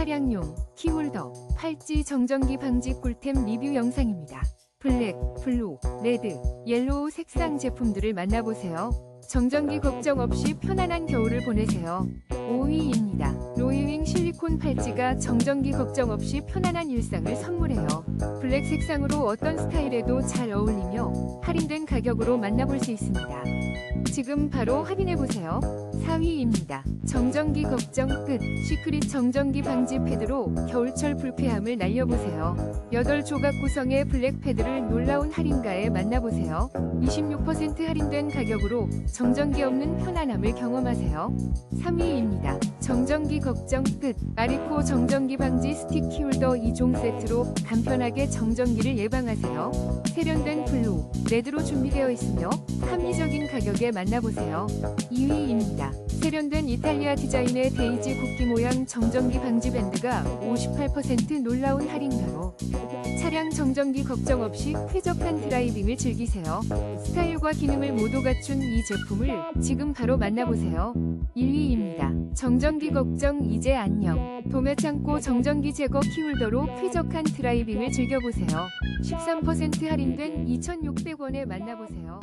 차량용 키홀더 팔찌 정전기 방지 꿀템 리뷰 영상입니다. 블랙, 블루, 레드, 옐로우 색상 제품들을 만나보세요. 정전기 걱정 없이 편안한 겨울을 보내세요. 5위입니다. 로이윙 실리콘 팔찌가 정전기 걱정 없이 편안한 일상을 선물해요. 블랙 색상으로 어떤 스타일에도 잘 어울리며 할인된 가격으로 만나볼 수 있습니다. 지금 바로 확인해보세요. 4위입니다. 정전기 걱정 끝. 시크릿 정전기 방지 패드로 겨울철 불쾌함을 날려보세요. 8조각 구성의 블랙 패드를 놀라운 할인가에 만나보세요. 26% 할인된 가격으로 정전기 없는 편안함을 경험하세요. 3위입니다. 정전기 걱정 끝. 아리코 정전기 방지 스틱 키홀더 2종 세트로 간편하게 정전기를 예방하세요. 세련된 블루, 레드로 준비되어 있으며 합리적인 가격에 만나보세요. 2위입니다. 세련된 이탈리아 디자인의 데이지 국기 모양 정전기 방지 밴드가 58% 놀라운 할인가로 차량 정전기 걱정 없이 쾌적한 드라이빙을 즐기세요. 스타일과 기능을 모두 갖춘 이 제품을 지금 바로 만나보세요. 1위입니다. 정전기 걱정 이제 안녕. 도매 창고 정전기 제거 키홀더로 쾌적한 드라이빙을 즐겨보세요. 13% 할인된 2,600 원에 만나보세요.